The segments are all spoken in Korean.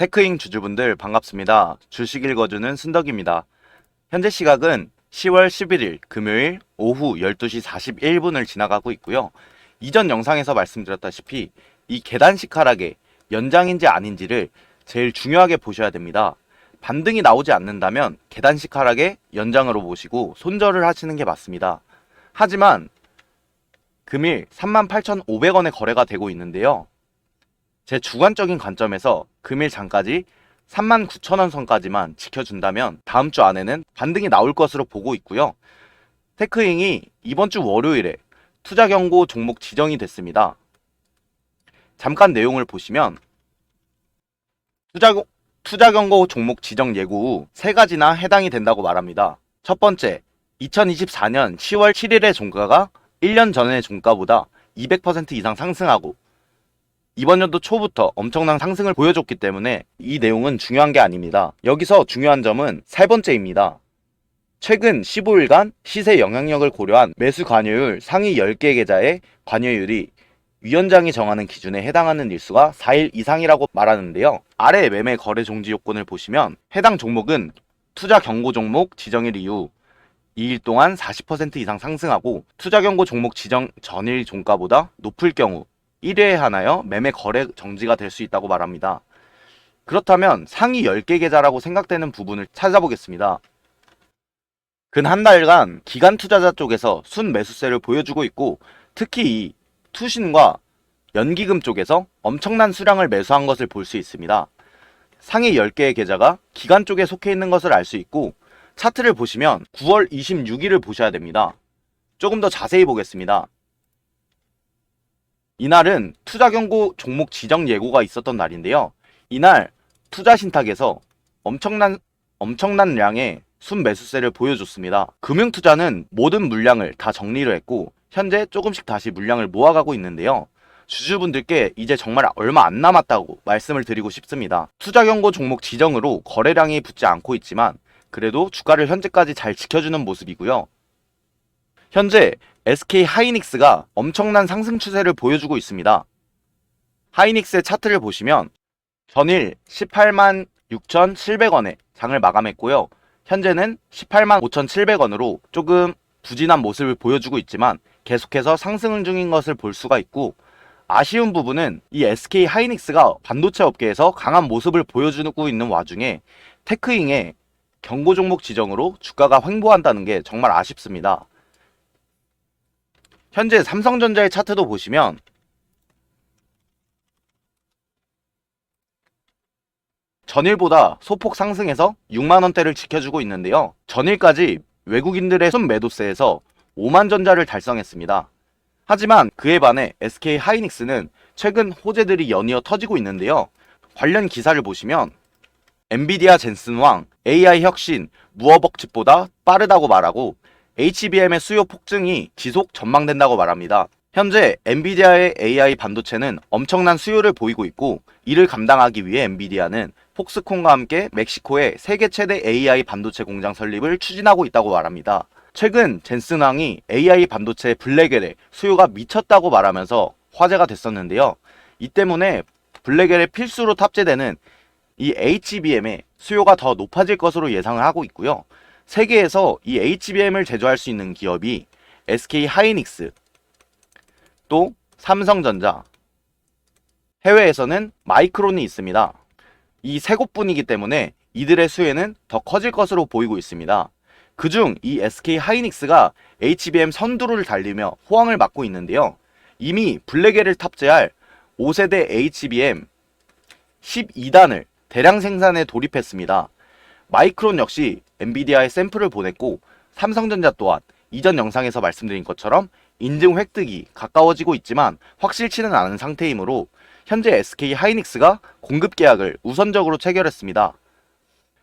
테크잉 주주분들 반갑습니다. 주식 읽어주는 순덕입니다. 현재 시각은 10월 11일 금요일 오후 12시 41분을 지나가고 있고요. 이전 영상에서 말씀드렸다시피 이 계단식 하락의 연장인지 아닌지를 제일 중요하게 보셔야 됩니다. 반등이 나오지 않는다면 계단식 하락의 연장으로 보시고 손절을 하시는 게 맞습니다. 하지만 금일 38,500원에 거래가 되고 있는데요. 제 주관적인 관점에서 금일 장까지 39,000원 선까지만 지켜준다면 다음 주 안에는 반등이 나올 것으로 보고 있고요. 테크잉이 이번 주 월요일에 투자 경고 종목 지정이 됐습니다. 잠깐 내용을 보시면 투자, 투자 경고 종목 지정 예고 후 세 가지나 해당이 된다고 말합니다. 첫 번째, 2024년 10월 7일의 종가가 1년 전의 종가보다 200% 이상 상승하고 이번 연도 초부터 엄청난 상승을 보여줬기 때문에 이 내용은 중요한 게 아닙니다. 여기서 중요한 점은 세 번째입니다. 최근 15일간 시세 영향력을 고려한 매수 관여율 상위 10개 계좌의 관여율이 위원장이 정하는 기준에 해당하는 일수가 4일 이상이라고 말하는데요. 아래 매매 거래 종지 요건을 보시면 해당 종목은 투자 경고 종목 지정일 이후 2일 동안 40% 이상 상승하고 투자 경고 종목 지정 전일 종가보다 높을 경우 1회에 하나여 매매 거래 정지가 될 수 있다고 말합니다. 그렇다면 상위 10개 계좌라고 생각되는 부분을 찾아보겠습니다. 근 한 달간 기간 투자자 쪽에서 순 매수세를 보여주고 있고 특히 이 투신과 연기금 쪽에서 엄청난 수량을 매수한 것을 볼 수 있습니다. 상위 10개의 계좌가 기간 쪽에 속해 있는 것을 알 수 있고 차트를 보시면 9월 26일을 보셔야 됩니다. 조금 더 자세히 보겠습니다. 이날은 투자 경고 종목 지정 예고가 있었던 날인데요. 이날 투자 신탁에서 엄청난 엄청난 양의 순 매수세를 보여줬습니다. 금융 투자는 모든 물량을 다 정리를 했고 현재 조금씩 다시 물량을 모아가고 있는데요. 주주분들께 이제 정말 얼마 안 남았다고 말씀을 드리고 싶습니다. 투자 경고 종목 지정으로 거래량이 붙지 않고 있지만 그래도 주가를 현재까지 잘 지켜주는 모습이고요. 현재 SK 하이닉스가 엄청난 상승 추세를 보여주고 있습니다. 하이닉스의 차트를 보시면 전일 18만 6,700원에 장을 마감했고요. 현재는 18만 5,700원으로 조금 부진한 모습을 보여주고 있지만 계속해서 상승 중인 것을 볼 수가 있고 아쉬운 부분은 이 SK 하이닉스가 반도체 업계에서 강한 모습을 보여주고 있는 와중에 테크잉의 경고 종목 지정으로 주가가 횡보한다는 게 정말 아쉽습니다. 현재 삼성전자의 차트도 보시면 전일보다 소폭 상승해서 6만원대를 지켜주고 있는데요. 전일까지 외국인들의 순 매도세에서 5만 전자를 달성했습니다. 하지만 그에 반해 SK 하이닉스는 최근 호재들이 연이어 터지고 있는데요. 관련 기사를 보시면 엔비디아 젠슨 왕 AI 혁신 무어벅집보다 빠르다고 말하고 HBM의 수요 폭증이 지속 전망된다고 말합니다. 현재 엔비디아의 AI 반도체는 엄청난 수요를 보이고 있고 이를 감당하기 위해 엔비디아는 폭스콘과 함께 멕시코에 세계 최대 AI 반도체 공장 설립을 추진하고 있다고 말합니다. 최근 젠슨 왕이 AI 반도체 블랙엘의 수요가 미쳤다고 말하면서 화제가 됐었는데요. 이 때문에 블랙엘의 필수로 탑재되는 이 HBM의 수요가 더 높아질 것으로 예상을 하고 있고요. 세계에서 이 HBM을 제조할 수 있는 기업이 SK 하이닉스, 또 삼성전자, 해외에서는 마이크론이 있습니다. 이 세 곳뿐이기 때문에 이들의 수혜는 더 커질 것으로 보이고 있습니다. 그중 이 SK 하이닉스가 HBM 선두를 달리며 호황을 맞고 있는데요. 이미 블랙엘을 탑재할 5세대 HBM 12단을 대량 생산에 돌입했습니다. 마이크론 역시 엔비디아에 샘플을 보냈고 삼성전자 또한 이전 영상에서 말씀드린 것처럼 인증 획득이 가까워지고 있지만 확실치는 않은 상태이므로 현재 SK 하이닉스가 공급 계약을 우선적으로 체결했습니다.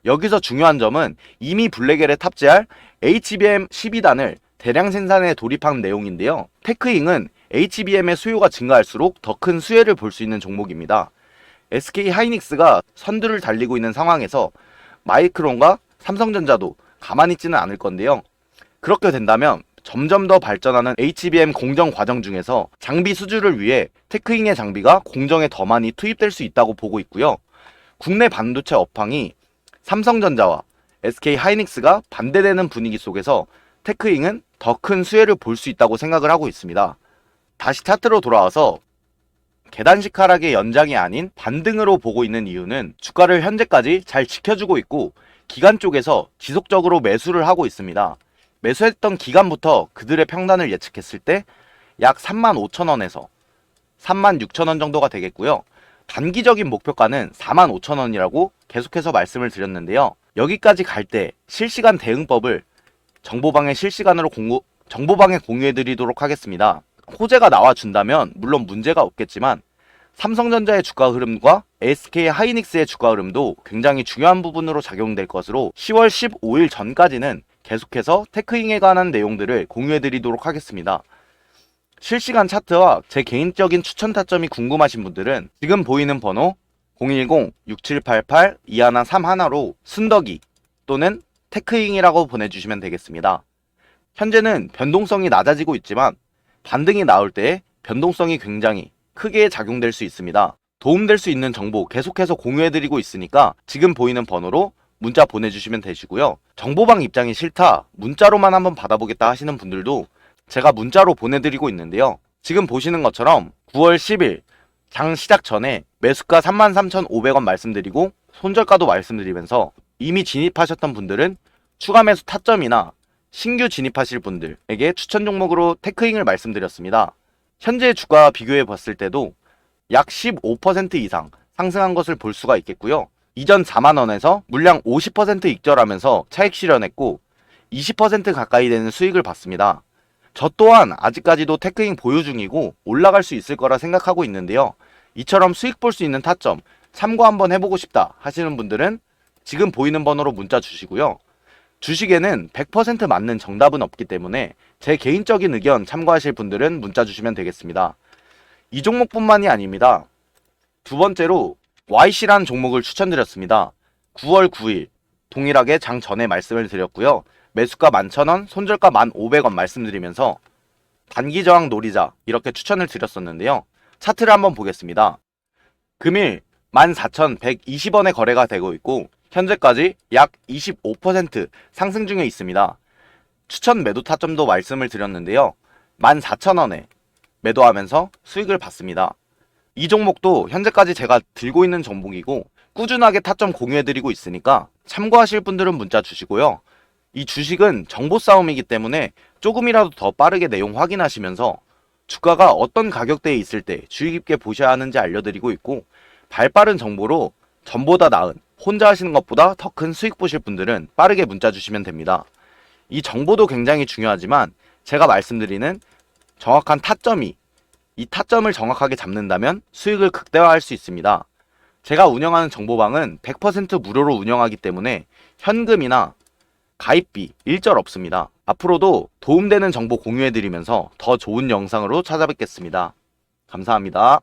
여기서 중요한 점은 이미 블랙엘에 탑재할 HBM 12단을 대량 생산에 돌입한 내용인데요. 테크잉은 HBM의 수요가 증가할수록 더 큰 수혜를 볼 수 있는 종목입니다. SK 하이닉스가 선두를 달리고 있는 상황에서 마이크론과 삼성전자도 가만히 있지는 않을 건데요. 그렇게 된다면 점점 더 발전하는 HBM 공정 과정 중에서 장비 수주를 위해 테크잉의 장비가 공정에 더 많이 투입될 수 있다고 보고 있고요. 국내 반도체 업황이 삼성전자와 SK 하이닉스가 반대되는 분위기 속에서 테크잉은 더 큰 수혜를 볼 수 있다고 생각을 하고 있습니다. 다시 차트로 돌아와서 계단식 하락의 연장이 아닌 반등으로 보고 있는 이유는 주가를 현재까지 잘 지켜주고 있고 기간 쪽에서 지속적으로 매수를 하고 있습니다. 매수했던 기간부터 그들의 평단을 예측했을 때 약 35,000원에서 36,000원 정도가 되겠고요. 단기적인 목표가는 45,000원이라고 계속해서 말씀을 드렸는데요. 여기까지 갈 때 실시간 대응법을 정보방에 실시간으로 공유, 정보방에 공유해 드리도록 하겠습니다. 호재가 나와준다면 물론 문제가 없겠지만 삼성전자의 주가 흐름과 SK 하이닉스의 주가 흐름도 굉장히 중요한 부분으로 작용될 것으로 10월 15일 전까지는 계속해서 테크잉에 관한 내용들을 공유해 드리도록 하겠습니다. 실시간 차트와 제 개인적인 추천 타점이 궁금하신 분들은 지금 보이는 번호 010-6788-2131로 순덕이 또는 테크잉이라고 보내주시면 되겠습니다. 현재는 변동성이 낮아지고 있지만 반등이 나올 때 변동성이 굉장히 크게 작용될 수 있습니다. 도움될 수 있는 정보 계속해서 공유해드리고 있으니까 지금 보이는 번호로 문자 보내주시면 되시고요. 정보방 입장이 싫다, 문자로만 한번 받아보겠다 하시는 분들도 제가 문자로 보내드리고 있는데요. 지금 보시는 것처럼 9월 10일 장 시작 전에 매수가 33,500원 말씀드리고 손절가도 말씀드리면서 이미 진입하셨던 분들은 추가 매수 타점이나 신규 진입하실 분들에게 추천 종목으로 테크잉을 말씀드렸습니다. 현재 주가 비교해 봤을 때도 약 15% 이상 상승한 것을 볼 수가 있겠고요. 이전 4만원에서 물량 50% 익절하면서 차익 실현했고 20% 가까이 되는 수익을 봤습니다. 저 또한 아직까지도 테크잉 보유 중이고 올라갈 수 있을 거라 생각하고 있는데요. 이처럼 수익 볼 수 있는 타점 참고 한번 해보고 싶다 하시는 분들은 지금 보이는 번호로 문자 주시고요. 주식에는 100% 맞는 정답은 없기 때문에 제 개인적인 의견 참고하실 분들은 문자 주시면 되겠습니다. 이 종목뿐만이 아닙니다. 두 번째로 YC라는 종목을 추천드렸습니다. 9월 9일 동일하게 장 전에 말씀을 드렸고요. 매수가 11,000원, 손절가 1,500원 말씀드리면서 단기 저항 노리자 이렇게 추천을 드렸었는데요. 차트를 한번 보겠습니다. 금일 14,120원에 거래가 되고 있고 현재까지 약 25% 상승 중에 있습니다. 추천 매도 타점도 말씀을 드렸는데요. 14,000원에 매도하면서 수익을 봤습니다. 이 종목도 현재까지 제가 들고 있는 종목이고 꾸준하게 타점 공유해드리고 있으니까 참고하실 분들은 문자 주시고요. 이 주식은 정보 싸움이기 때문에 조금이라도 더 빠르게 내용 확인하시면서 주가가 어떤 가격대에 있을 때 주의 깊게 보셔야 하는지 알려드리고 있고 발 빠른 정보로 전보다 나은 혼자 하시는 것보다 더 큰 수익 보실 분들은 빠르게 문자 주시면 됩니다. 이 정보도 굉장히 중요하지만 제가 말씀드리는 정확한 타점이 이 타점을 정확하게 잡는다면 수익을 극대화할 수 있습니다. 제가 운영하는 정보방은 100% 무료로 운영하기 때문에 현금이나 가입비 일절 없습니다. 앞으로도 도움되는 정보 공유해드리면서 더 좋은 영상으로 찾아뵙겠습니다. 감사합니다.